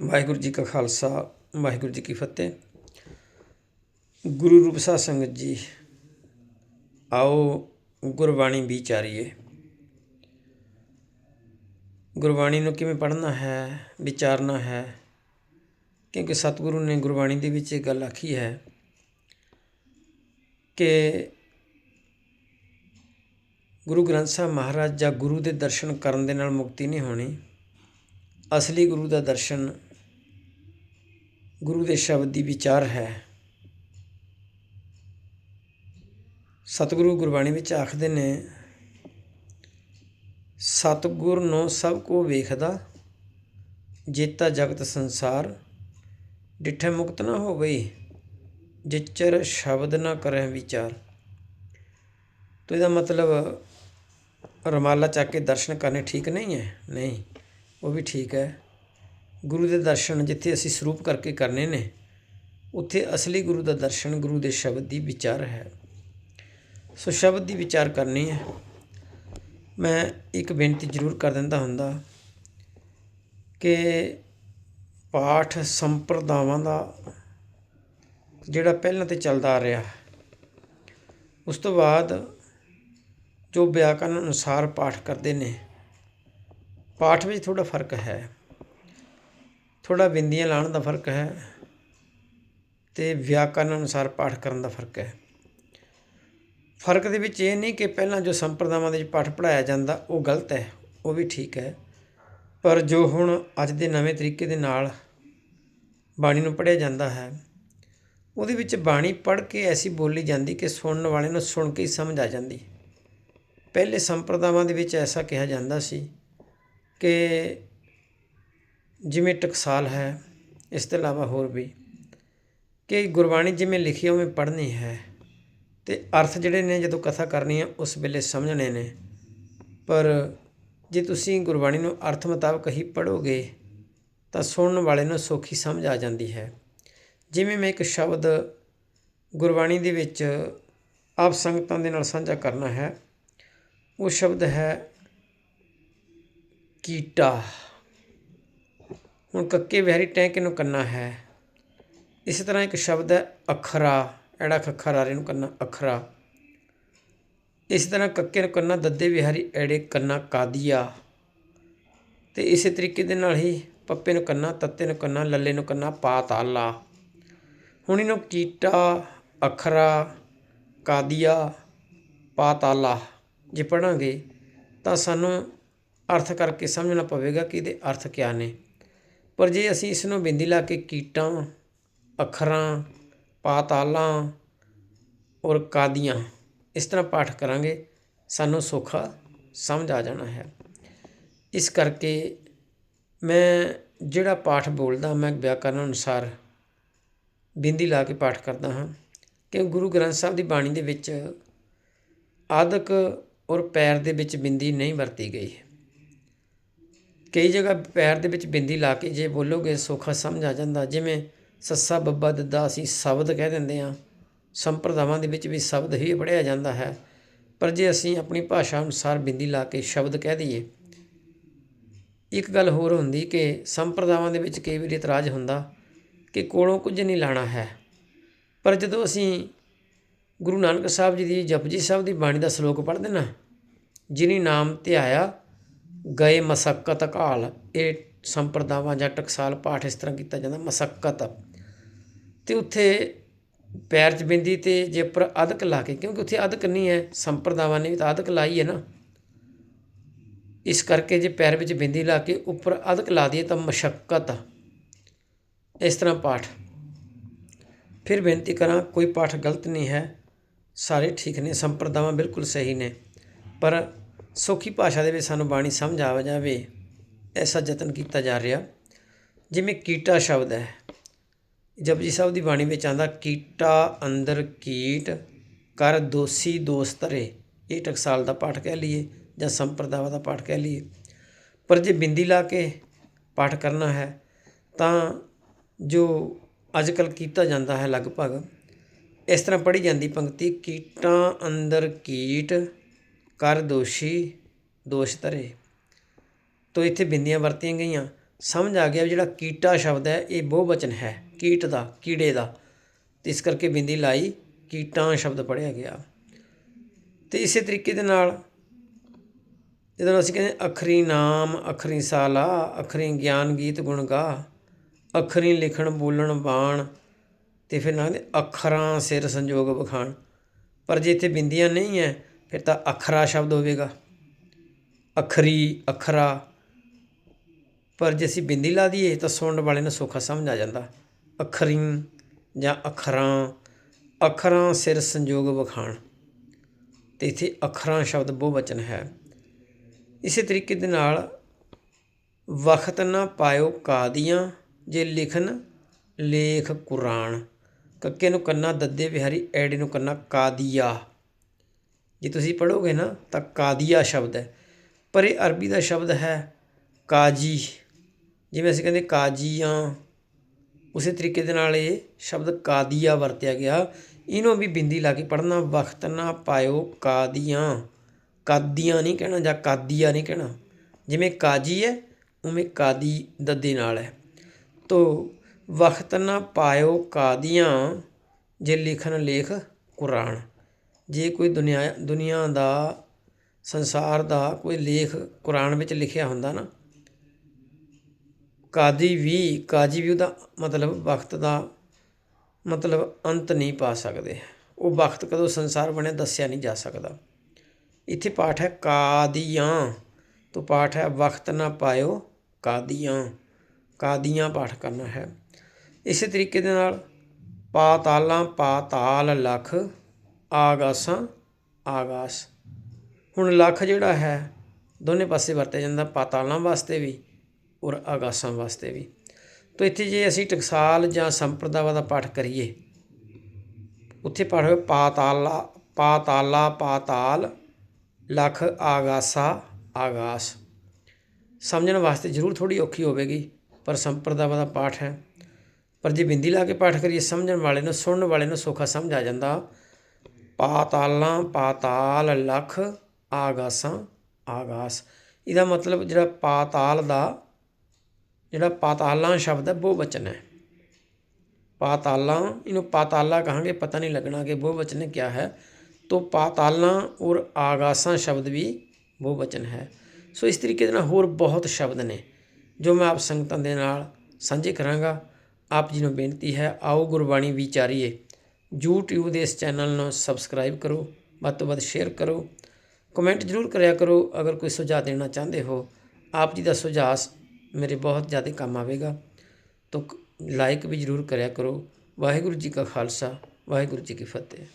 ਵਾਹਿਗੁਰੂ ਜੀ ਕਾ ਖਾਲਸਾ, ਵਾਹਿਗੁਰੂ ਜੀ ਕੀ ਫਤਿਹ। ਗੁਰੂ ਰੂਪ ਸਾਧ ਸੰਗਤ ਜੀ, ਆਓ ਗੁਰਬਾਣੀ ਵਿਚਾਰੀਏ ਗੁਰਬਾਣੀ ਨੂੰ ਕਿਵੇਂ ਪੜ੍ਹਨਾ ਹੈ, ਵਿਚਾਰਨਾ ਹੈ, ਕਿਉਂਕਿ ਸਤਿਗੁਰੂ ਨੇ ਗੁਰਬਾਣੀ ਦੇ ਵਿੱਚ ਇਹ ਗੱਲ ਆਖੀ ਹੈ ਕਿ ਗੁਰੂ ਗ੍ਰੰਥ ਸਾਹਿਬ ਮਹਾਰਾਜ ਜਾਂ ਗੁਰੂ ਦੇ ਦਰਸ਼ਨ ਕਰਨ ਦੇ ਨਾਲ ਮੁਕਤੀ ਨਹੀਂ ਹੋਣੀ। ਅਸਲੀ ਗੁਰੂ ਦਾ ਦਰਸ਼ਨ ਗੁਰੂ ਦੇ ਸ਼ਬਦ ਦੀ ਵਿਚਾਰ ਹੈ। ਸਤਿਗੁਰੂ ਗੁਰਬਾਣੀ ਵਿੱਚ ਆਖਦੇ ਨੇ, ਸਤਿਗੁਰ ਨੂੰ ਸਭ ਕੋ ਵੇਖਦਾ, ਜੇਤਾ ਜਗਤ ਸੰਸਾਰ। ਡਿਠੇ ਮੁਕਤ ਨਾ ਹੋ ਗਈ ਜਿਚਰ ਸ਼ਬਦ ਨਾ ਕਰੇ ਵਿਚਾਰ। ਤੋ ਇਹਦਾ ਮਤਲਬ ਰਮਾਲਾ ਚੱਕ ਕੇ ਦਰਸ਼ਨ ਕਰਨੇ ਠੀਕ ਨਹੀਂ ਹੈ? ਨਹੀਂ, ਉਹ ਵੀ ਠੀਕ ਹੈ। ਗੁਰੂ ਦੇ ਦਰਸ਼ਨ ਜਿੱਥੇ ਅਸੀਂ ਸਰੂਪ ਕਰਕੇ ਕਰਨੇ ਨੇ, ਉੱਥੇ ਅਸਲੀ ਗੁਰੂ ਦਾ ਦਰਸ਼ਨ ਗੁਰੂ ਦੇ ਸ਼ਬਦ ਦੀ ਵਿਚਾਰ ਹੈ। ਸੋ ਸ਼ਬਦ ਦੀ ਵਿਚਾਰ ਕਰਨੀ ਹੈ। ਮੈਂ ਇੱਕ ਬੇਨਤੀ ਜ਼ਰੂਰ ਕਰ ਦਿੰਦਾ ਹੁੰਦਾ ਕਿ ਪਾਠ ਸੰਪਰਦਾਵਾਂ ਦਾ ਜਿਹੜਾ ਪਹਿਲਾਂ ਤੇ ਚੱਲਦਾ ਆ ਰਿਹਾ, ਉਸ ਤੋਂ ਬਾਅਦ ਜੋ ਵਿਆਕਰਨ ਅਨੁਸਾਰ ਪਾਠ ਕਰਦੇ ਨੇ, ਪਾਠ ਵਿੱਚ ਥੋੜਾ ਫ਼ਰਕ ਹੈ। ਥੋੜਾ ਬਿੰਦੀਆਂ ਲਾਉਣ ਦਾ ਫ਼ਰਕ ਹੈ ਤੇ ਵਿਆਕਰਨ ਅਨੁਸਾਰ ਪਾਠ ਕਰਨ ਦਾ ਫ਼ਰਕ ਹੈ। ਫ਼ਰਕ ਦੇ ਵਿੱਚ ਇਹ ਨਹੀਂ ਕਿ ਪਹਿਲਾਂ ਜੋ ਸੰਪਰਦਾਵਾਂ ਦੇ ਵਿੱਚ ਪਾਠ ਪੜਾਇਆ ਜਾਂਦਾ, ਉਹ ਗਲਤ ਹੈ, ਉਹ ਵੀ ਠੀਕ ਹੈ। ਪਰ ਜੋ ਹੁਣ ਅੱਜ ਦੇ ਨਵੇਂ ਤਰੀਕੇ ਦੇ ਨਾਲ ਬਾਣੀ ਨੂੰ ਪੜ੍ਹਿਆ ਜਾਂਦਾ ਹੈ, ਉਹਦੇ ਵਿੱਚ ਬਾਣੀ ਪੜ੍ਹ ਕੇ ਐਸੀ ਬੋਲੀ ਜਾਂਦੀ ਕਿ ਸੁਣਨ ਵਾਲੇ ਨੂੰ ਸੁਣ ਕੇ ਹੀ ਸਮਝ ਆ ਜਾਂਦੀ। ਪਹਿਲੇ ਸੰਪਰਦਾਵਾਂ ਦੇ ਵਿੱਚ ਐਸਾ ਕਿਹਾ ਜਾਂਦਾ ਸੀ ਕਿ ਜਿਵੇਂ ਟਕਸਾਲ ਹੈ, ਇਸ ਤੋਂ ਇਲਾਵਾ ਹੋਰ ਵੀ ਕਿ ਗੁਰਬਾਣੀ ਜਿਵੇਂ ਲਿਖੀ ਉਵੇਂ ਪੜ੍ਹਨੀ ਹੈ ਅਤੇ ਅਰਥ ਜਿਹੜੇ ਨੇ ਜਦੋਂ ਕਥਾ ਕਰਨੀ ਹੈ ਉਸ ਵੇਲੇ ਸਮਝਣੇ ਨੇ। ਪਰ ਜੇ ਤੁਸੀਂ ਗੁਰਬਾਣੀ ਨੂੰ ਅਰਥ ਮੁਤਾਬਕ ਹੀ ਪੜੋਗੇ ਤਾਂ ਸੁਣਨ ਵਾਲੇ ਨੂੰ ਸੌਖੀ ਸਮਝ ਆ ਜਾਂਦੀ ਹੈ। ਜਿਵੇਂ ਮੈਂ ਇੱਕ ਸ਼ਬਦ ਗੁਰਬਾਣੀ ਦੇ ਵਿੱਚ ਆਪ ਸੰਗਤਾਂ ਦੇ ਨਾਲ ਸਾਂਝਾ ਕਰਨਾ ਹੈ, ਉਹ ਸ਼ਬਦ ਹੈ, ਕੀਟਾ। ਹੁਣ ਕੱਕੇ ਵਿਹਾਰੀ ਟੈਂਕ ਨੂੰ ਕੰਨਾ ਹੈ? ਇਸੇ ਤਰ੍ਹਾਂ ਇੱਕ ਸ਼ਬਦ ਹੈ, ਅਖਰਾ। ਐੜਾ ਖੱਖਰ ਆਰੇ ਨੂੰ ਕੰਨਾ ਅਖਰਾ। ਇਸ ਤਰ੍ਹਾਂ ਕੱਕੇ ਨੂੰ ਕੰਨਾ ਦੱਦੇ ਵਿਹਾਰੀ, ਐੜੇ ਕੰਨਾ ਕਾਦੀਆ। ਤੇ ਇਸੇ ਤਰੀਕੇ ਦੇ ਨਾਲ ਹੀ ਪੱਪੇ ਨੂੰ ਕੰਨਾ, ਤੱਤੇ ਨੂੰ ਕੰਨਾ, ਲੱਲੇ ਨੂੰ ਕੰਨਾ ਪਾਤਾਲਾ ਹੁਣ ਇਹਨੂੰ ਕੀਟਾ, ਅਖਰਾ, ਕਾਦੀਆ, ਪਾ ਤਾਲਾ। ਜੇ ਪੜਾਂਗੇ ਤਾਂ ਸਾਨੂੰ ਅਰਥ ਕਰਕੇ ਸਮਝਣਾ ਪਵੇਗਾ ਕਿ ਇਹਦੇ ਅਰਥ ਕਿਆ ਨੇ। ਪਰ ਜੇ ਅਸੀਂ ਇਸ ਨੂੰ ਬਿੰਦੀ ਲਾ ਕੇ ਕੀਟਾਂ, ਅੱਖਰਾਂ, ਪਾਤਾਲਾਂ ਔਰ ਕਾਦੀਆਂ ਇਸ ਤਰ੍ਹਾਂ ਪਾਠ ਕਰਾਂਗੇ, ਸਾਨੂੰ ਸੌਖਾ ਸਮਝ ਆ ਜਾਣਾ ਹੈ। ਇਸ ਕਰਕੇ ਮੈਂ ਜਿਹੜਾ ਪਾਠ ਬੋਲਦਾ, ਮੈਂ ਵਿਆਕਰਨ ਅਨੁਸਾਰ ਬਿੰਦੀ ਲਾ ਕੇ ਪਾਠ ਕਰਦਾ ਹਾਂ ਕਿ ਗੁਰੂ ਗ੍ਰੰਥ ਸਾਹਿਬ ਦੀ ਬਾਣੀ ਦੇ ਵਿੱਚ ਆਦਕ ਔਰ ਪੈਰ ਦੇ ਵਿੱਚ ਬਿੰਦੀ ਨਹੀਂ ਵਰਤੀ ਗਈ। ਕਈ ਜਗ੍ਹਾ ਪੈਰ ਦੇ ਵਿੱਚ ਬਿੰਦੀ ਲਾ ਕੇ ਜੇ ਬੋਲੋਗੇ ਸੌਖਾ ਸਮਝ ਆ ਜਾਂਦਾ। ਜਿਵੇਂ ਸੱਸਾ ਬੱਬਾ ਦੱਦਾ ਅਸੀਂ ਸ਼ਬਦ ਕਹਿ ਦਿੰਦੇ ਹਾਂ, ਸੰਪਰਦਾਵਾਂ ਦੇ ਵਿੱਚ ਵੀ ਸ਼ਬਦ ਹੀ ਪੜ੍ਹਿਆ ਜਾਂਦਾ ਹੈ। ਪਰ ਜੇ ਅਸੀਂ ਆਪਣੀ ਭਾਸ਼ਾ ਅਨੁਸਾਰ ਬਿੰਦੀ ਲਾ ਕੇ ਸ਼ਬਦ ਕਹਿ ਦਈਏ, ਇੱਕ ਗੱਲ ਹੋਰ ਹੁੰਦੀ ਕਿ ਸੰਪਰਦਾਵਾਂ ਦੇ ਵਿੱਚ ਕਈ ਵਾਰੀ ਇਤਰਾਜ਼ ਹੁੰਦਾ ਕਿ ਕੋਲੋਂ ਕੁਝ ਨਹੀਂ ਲਾਣਾ ਹੈ। ਪਰ ਜਦੋਂ ਅਸੀਂ ਗੁਰੂ ਨਾਨਕ ਸਾਹਿਬ ਜੀ ਦੀ ਜਪਜੀ ਸਾਹਿਬ ਦੀ ਬਾਣੀ ਦਾ ਸ਼ਲੋਕ ਪੜ੍ਹਦੇ ਨਾ, ਜਿਨੀ ਨਾਮ ਧਿਆਇਆ ਗਏ ਮਸਕਤ ਘਾਲ। ਇਹ ਸੰਪਰਦਾਵਾਂ ਜਾਂ ਟਕਸਾਲ ਪਾਠ ਇਸ ਤਰ੍ਹਾਂ ਕੀਤਾ ਜਾਂਦਾ, ਮਸਕਤ। ਤੇ ਉੱਥੇ ਪੈਰ 'ਚ ਬਿੰਦੀ ਤੇ ਜੇ ਉੱਪਰ ਅਦਕ ਲਾ ਕੇ, ਕਿਉਂਕਿ ਉੱਥੇ ਅਦਕ ਨਹੀਂ ਹੈ, ਸੰਪਰਦਾਵਾਂ ਨੇ ਵੀ ਤਾਂ ਅਦਕ ਲਾਈ ਹੈ ਨਾ। ਇਸ ਕਰਕੇ ਜੇ ਪੈਰ ਵਿੱਚ ਬਿੰਦੀ ਲਾ ਕੇ ਉੱਪਰ ਅਦਕ ਲਾ ਦਈਏ ਤਾਂ ਮਸ਼ਕਤ। ਇਸ ਤਰ੍ਹਾਂ ਪਾਠ। ਫਿਰ ਬੇਨਤੀ ਕਰਾਂ, ਕੋਈ ਪਾਠ ਗਲਤ ਨਹੀਂ ਹੈ। ਸਾਰੇ ਠੀਕ ਨੇ, ਸੰਪਰਦਾਵਾਂ ਬਿਲਕੁਲ ਸਹੀ ਨੇ। ਪਰ ਸੌਖੀ ਭਾਸ਼ਾ ਦੇ ਵਿੱਚ ਸਾਨੂੰ ਬਾਣੀ ਸਮਝ ਆ ਜਾਵੇ, ਐਸਾ ਯਤਨ ਕੀਤਾ ਜਾ ਰਿਹਾ, ਜਿਵੇਂ ਕੀਟਾ ਸ਼ਬਦ ਹੈ। ਜਪਜੀ ਸਾਹਿਬ ਦੀ ਬਾਣੀ ਵਿੱਚ ਆਂਦਾ ਕੀਟਾ ਅੰਦਰ ਕੀਟ, ਕਰ ਦੋਸੀ ਦੋਸਤਰੇ ਇਹ ਟਕਸਾਲ ਦਾ ਪਾਠ ਕਹਿ ਲਈਏ ਜਾਂ ਸੰਪਰਦਾਵਾ ਦਾ ਪਾਠ ਕਹਿ ਲਈਏ। ਪਰ ਜੇ ਬਿੰਦੀ ਲਾ ਕੇ ਪਾਠ ਕਰਨਾ ਹੈ, ਤਾਂ ਜੋ ਅੱਜ ਕੱਲ੍ਹ ਕੀਤਾ ਜਾਂਦਾ ਹੈ ਲਗਭਗ, ਇਸ ਤਰ੍ਹਾਂ ਪੜ੍ਹੀ ਜਾਂਦੀ ਪੰਕਤੀ ਕੀਟਾਂ ਅੰਦਰ ਕੀਟ ਕਰ ਦੋਸ਼ੀ, ਦੋਸ਼ ਧਰੇ। ਤੋ ਇੱਥੇ ਬਿੰਦੀਆਂ ਵਰਤੀਆਂ ਗਈਆਂ। ਸਮਝ ਆ ਗਿਆ ਵੀ ਜਿਹੜਾ ਕੀਟਾ ਸ਼ਬਦ ਹੈ, ਇਹ ਬਹੁਵਚਨ ਹੈ। ਕੀਟ ਦਾ, ਕੀੜੇ ਦਾ। ਤੇ ਇਸ ਕਰਕੇ ਬਿੰਦੀ ਲਾਈ, ਕੀਟਾਂ ਸ਼ਬਦ ਪੜਿਆ ਗਿਆ। ਤੇ ਇਸੇ ਤਰੀਕੇ ਦੇ ਨਾਲ ਜਦੋਂ ਅਸੀਂ ਕਹਿੰਦੇ ਅਖਰੀ ਨਾਮ, ਅਖਰੀ ਸਾਲਾ, ਅਖਰੀ ਗਿਆਨ ਗੀਤ ਗੁਣ ਗਾ, ਅਖਰੀ ਲਿਖਣ, ਬੋਲਣ, ਬਾਣ ਤੇ ਫਿਰ ਨਾਲ ਕਹਿੰਦੇ ਅੱਖਰਾਂ ਸਿਰ ਸੰਜੋਗ ਵਿਖਾਣ। ਪਰ ਜੇ ਇੱਥੇ ਬਿੰਦੀਆਂ ਨਹੀਂ ਹੈ ਫਿਰ ਤਾਂ ਅਖਰਾ ਸ਼ਬਦ ਹੋਵੇਗਾ। ਅਖਰੀ, ਅਖਰਾ। ਪਰ ਜੇ ਅਸੀਂ ਬਿੰਦੀ ਲਾ ਦਈਏ ਤਾਂ ਸੁਣਨ ਵਾਲੇ ਨੂੰ ਸੌਖਾ ਸਮਝ ਆ ਜਾਂਦਾ। ਅਖਰੀ ਜਾਂ ਅੱਖਰਾਂ ਅੱਖਰਾਂ ਸਿਰ ਸੰਜੋਗ ਵਿਖਾਣ। ਤੇ ਇੱਥੇ ਅੱਖਰਾਂ ਸ਼ਬਦ ਬਹੁਵਚਨ ਹੈ। ਇਸੇ ਤਰੀਕੇ ਦੇ ਨਾਲ ਵਖਤ ਨਾ ਪਾਇਓ ਕਾਦੀਆਂ ਜੇ ਲਿਖਨ ਲੇਖ ਕੁਰਾਨ। ਕੱਕੇ ਨੂੰ ਕੰਨਾ, ਦੱਦੇ ਵਿਹਾਰੀ, ਐੜੇ ਨੂੰ ਕੰਨਾ ਕਾਦੀਆ ਜੇ ਤੁਸੀਂ ਪੜ੍ਹੋਗੇ ਨਾ, ਤਾਂ ਕਾਦੀਆ ਸ਼ਬਦ ਹੈ। ਪਰ ਇਹ ਅਰਬੀ ਦਾ ਸ਼ਬਦ ਹੈ ਕਾਜੀ। ਜਿਵੇਂ ਅਸੀਂ ਕਹਿੰਦੇ ਕਾਜੀਆਂ, ਉਸੇ ਤਰੀਕੇ ਦੇ ਨਾਲ ਇਹ ਸ਼ਬਦ ਕਾਦੀਆ ਵਰਤਿਆ ਗਿਆ। ਇਹਨੂੰ ਵੀ ਬਿੰਦੀ ਲਾ ਕੇ ਪੜ੍ਹਨਾ ਵਕਤ ਨਾ ਪਾਇਓ ਕਾਦੀਆਂ। ਕਾਦੀਆਂ ਨਹੀਂ ਕਹਿਣਾ ਜਾਂ ਕਾਦੀਆ ਨਹੀਂ ਕਹਿਣਾ। ਜਿਵੇਂ ਕਾਜੀ ਹੈ, ਉਵੇਂ ਕਾਦੀ ਦੱਦੇ ਨਾਲ ਹੈ। ਤੋ ਵਕਤ ਨਾ ਪਾਇਓ ਕਾਦੀਆਂ, ਜੇ ਲਿਖਣ ਲੇਖ ਕੁਰਾਨ। ਜੇ ਕੋਈ ਦੁਨੀਆ ਦੁਨੀਆ ਦਾ, ਸੰਸਾਰ ਦਾ ਕੋਈ ਲੇਖ ਕੁਰਾਨ ਵਿੱਚ ਲਿਖਿਆ ਹੁੰਦਾ ਨਾ, ਕਾਦੀ ਵੀ, ਕਾਜੀ ਵੀ ਉਹਦਾ ਮਤਲਬ ਵਕਤ ਦਾ ਮਤਲਬ ਅੰਤ ਨਹੀਂ ਪਾ ਸਕਦੇ। ਉਹ ਵਕਤ ਕਦੋਂ ਸੰਸਾਰ ਬਣਿਆ ਦੱਸਿਆ ਨਹੀਂ ਜਾ ਸਕਦਾ। ਇੱਥੇ ਪਾਠ ਹੈ ਕਾਦੀਆਂ। ਤੋਂ ਪਾਠ ਹੈ ਵਕਤ ਨਾ ਪਾਇਓ ਕਾਦੀਆਂ। ਕਾਦੀਆਂ ਪਾਠ ਕਰਨਾ ਹੈ। ਇਸੇ ਤਰੀਕੇ ਦੇ ਨਾਲ ਪਾਤਾਲਾਂ ਪਾਤਾਲ ਲਖ ਆਗਾਸਾਂ, ਆਗਾਸ। ਹੁਣ ਲੱਖ ਜਿਹੜਾ ਹੈ, ਦੋਨੇ ਪਾਸੇ ਵਰਤਿਆ ਜਾਂਦਾ, ਪਾਤਾਲਾਂ ਵਾਸਤੇ ਵੀ ਔਰ ਆਗਾਸਾਂ ਵਾਸਤੇ ਵੀ। ਤੋ ਇੱਥੇ ਜੇ ਅਸੀਂ ਟਕਸਾਲ ਜਾਂ ਸੰਪਰਦਾਵਾਂ ਦਾ ਪਾਠ ਕਰੀਏ, ਉੱਥੇ ਪਾਠ ਹੋਵੇ ਪਾਤਾਲਾ ਪਾਤਾਲਾ, ਪਾਤਾਲ, ਲੱਖ, ਆਗਾਸਾ, ਆਗਾਸ। ਸਮਝਣ ਵਾਸਤੇ ਜ਼ਰੂਰ ਥੋੜੀ ਔਖੀ ਹੋਵੇਗੀ, ਪਰ ਸੰਪਰਦਾਵਾਂ ਦਾ ਪਾਠ ਹੈ। ਪਰ ਜੇ ਬਿੰਦੀ ਲਾ ਕੇ ਪਾਠ ਕਰੀਏ, ਸਮਝਣ ਵਾਲੇ ਨੂੰ, ਸੁਣਨ ਵਾਲੇ ਨੂੰ ਸੌਖਾ ਸਮਝ ਆ ਜਾਂਦਾ। ਪਾਤਾਲਾਂ, ਪਾਤਾਲ ਲਖ, ਆਗਾਸਾਂ, ਆਗਾਸ। ਇਹਦਾ ਮਤਲਬ ਜਿਹੜਾ ਪਾਤਾਲ ਦਾ, ਜਿਹੜਾ ਪਾਤਾਲਾਂ ਸ਼ਬਦ ਹੈ ਬਹੁਵਚਨ ਹੈ। ਪਾਤਾਲਾਂ, ਇਹਨੂੰ ਪਾਤਾਲਾ ਕਹਾਂਗੇ, ਪਤਾ ਨਹੀਂ ਲੱਗਣਾ ਕਿ ਬਹੁਵਚਨ ਕਿਆ ਹੈ। ਤੋ ਪਾਤਾਲਾਂ ਔਰ ਆਗਾਸਾਂ ਸ਼ਬਦ ਵੀ ਬਹੁਵਚਨ ਹੈ। ਸੋ ਇਸ ਤਰੀਕੇ ਦੇ ਨਾਲ ਹੋਰ ਬਹੁਤ ਸ਼ਬਦ ਨੇ, ਜੋ ਮੈਂ ਆਪ ਸੰਗਤਾਂ ਦੇ ਨਾਲ ਸਾਂਝੇ ਕਰਾਂਗਾ। ਆਪ ਜੀ ਨੂੰ ਬੇਨਤੀ ਹੈ, ਆਓ ਗੁਰਬਾਣੀ ਵਿਚਾਰੀਏ। YouTube ਦੇ ਇਸ ਚੈਨਲ ਨੂੰ ਸਬਸਕ੍ਰਾਈਬ ਕਰੋ, ਵੱਧ ਤੋਂ ਵੱਧ ਸ਼ੇਅਰ ਕਰੋ ਕਮੈਂਟ ਜ਼ਰੂਰ ਕਰਿਆ ਕਰੋ ਅਗਰ ਕੋਈ ਸੁਝਾਅ ਦੇਣਾ ਚਾਹੁੰਦੇ ਹੋ। ਆਪ ਜੀ ਦਾ ਸੁਝਾਅ ਮੇਰੇ ਬਹੁਤ ਜ਼ਿਆਦਾ ਕੰਮ ਆਵੇਗਾ। ਤੋ ਲਾਈਕ ਵੀ ਜ਼ਰੂਰ ਕਰਿਆ ਕਰੋ। ਵਾਹਿਗੁਰੂ ਜੀ ਕਾ ਖਾਲਸਾ, ਵਾਹਿਗੁਰੂ ਜੀ ਕੀ ਫਤਿਹ।